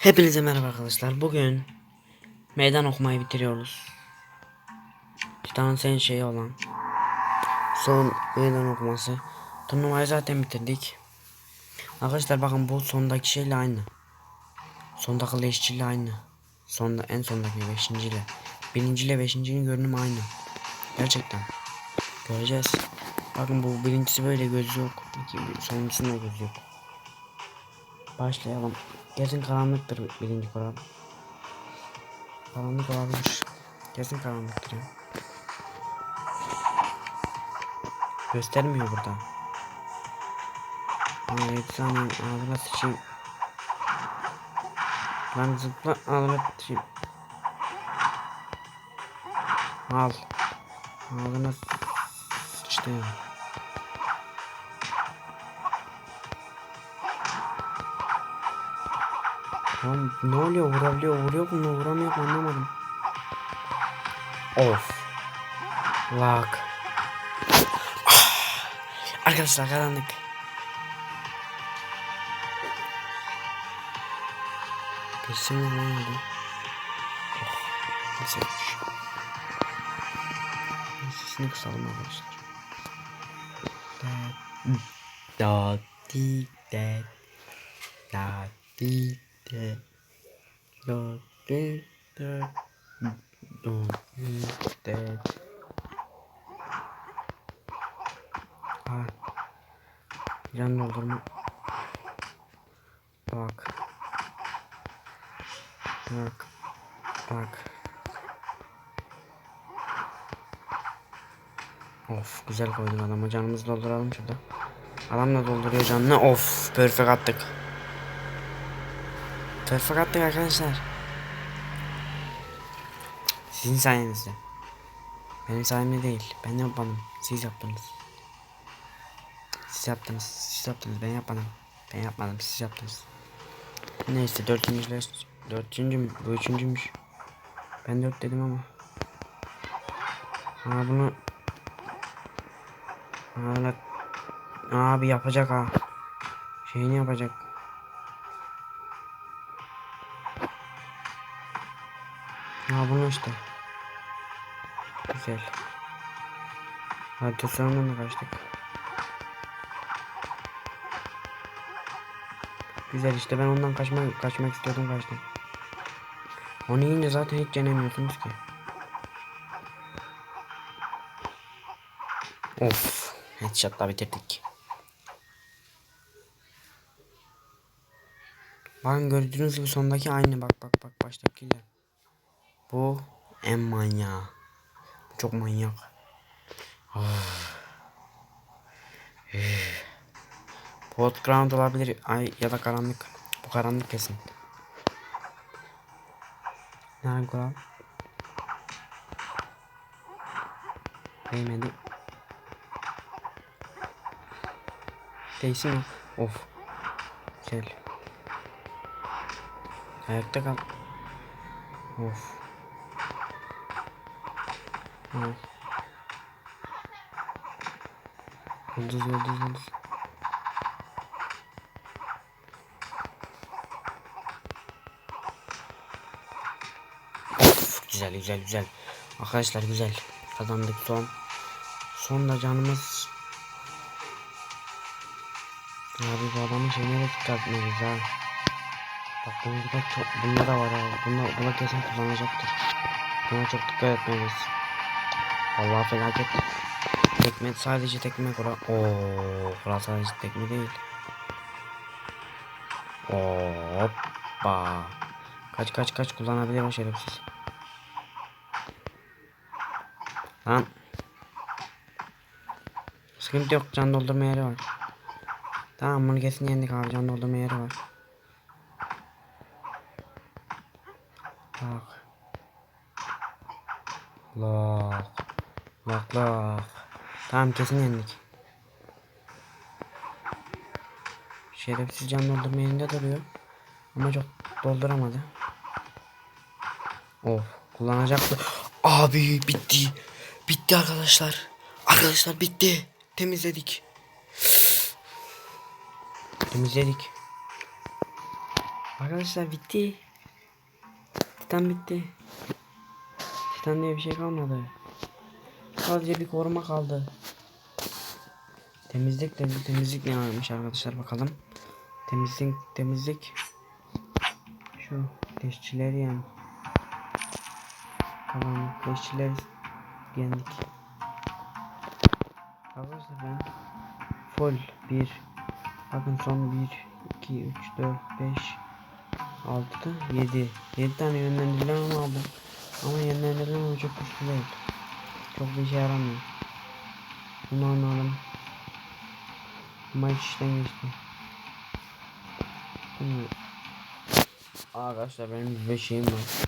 Hepinize merhaba arkadaşlar. Bugün meydan okumayı bitiriyoruz. Titan sen şeyi olan son meydan okuması. Turnuvayı zaten bitirdik. Arkadaşlar bakın bu sondaki şeyle aynı. Sondaki leşçiyle aynı. Sonda en sondaki beşinciyle. Birinci ile beşincinin görünümü aynı. Gerçekten. Göreceğiz. Bakın bu birincisi böyle gözü yok. İki- Sonuncusunda gözü yok. Başlayalım. Kesin karanlıktır birinci kural. Karanlık olabilir. Kesin karanlıktır ya. Göstermiyor burada. 7 saniye ağzına sıçayım. Lan zıpla ağzına sıçayım. Al. Ağzına sıçtı. Lan ne oluyor vurabiliyor vuruyor mu vuramıyor anlamadım. Of. Lak. Ah. Arkadaşlar karanlık. Geçsin mi lan oldu? Oh. Güzelmiş. Sesini kısalım arkadaşlar. Da da di de da di de da di de da di de Ha. Can doldurma. Bak. Bak. Bak. Of güzel koydun adamı canımızı dolduralım şurada. Adam da dolduruyor canını. Of perfect attık. Perfect attık arkadaşlar. Sizin sayenizde. Benim sayemde değil. Ben yapmadım. Siz yaptınız. Siz yaptınız. Siz yaptınız. Ben yapmadım. Ben yapmadım. Siz yaptınız. Neyse dördüncüler. Dördüncü mü? Bu üçüncüymüş. Ben dört dedim ama. Ha bunu Hala abi yapacak ha. Şeyini yapacak. Ha bunu işte. Güzel. Radyasyondan da kaçtık. Güzel işte ben ondan kaçmak kaçmak istiyordum kaçtım. Onu yiyince zaten hiç yenemiyorsunuz ki. Of. Headshot'la bitirdik. Bakın gördüğünüz gibi sondaki aynı bak bak bak baştakiyle. Bu en manyağı. Çok manyak. Ah. Eh. Pot ground olabilir ay ya da karanlık. Bu karanlık kesin. Nerede kural? Değmedi. Değsin mi? Of. Güzel. Ayakta kal. Of. Of. Yıldız yıldız yıldız. Of güzel güzel güzel. Arkadaşlar güzel. Kazandık son. Sonda canımız Abi bu adamın şeyine de dikkat etmeliyiz ha. Bak bunda çok bunda da var ha. Bunda, buna kesin kullanacaktır. Buna çok dikkat etmeliyiz. Vallahi felaket. Tekme sadece tekme kural. Oo, kural sadece tekme değil. Hoppa. Kaç kaç kaç kullanabilir o şerefsiz. Lan. Sıkıntı yok can doldurma yeri var. Tamam bunu kesin yendik abi can doldurma yeri var. Bak. Lak. Lak lak. Tamam kesin yendik. Şerefsiz can doldurma yerinde duruyor. Ama çok dolduramadı. Of kullanacaktı. Abi bitti. Bitti arkadaşlar. Arkadaşlar bitti. Temizledik. Temizledik. Arkadaşlar bitti. Titan bitti. Titan diye bir şey kalmadı. Sadece bir koruma kaldı. Temizlik de temizlik ne varmış arkadaşlar bakalım. Temizlik temizlik. Şu leşçileri yani. Tamam leşçileri yendik. Arkadaşlar ben full 1 bakın son 1 2 3 4 5 6 7 7 tane yönlendirilme aldım ama yönlendirilme çok güçlü değil bir işe yaramıyor bunu anladım maç işten geçti Bunu... Arkadaşlar benim bir şeyim var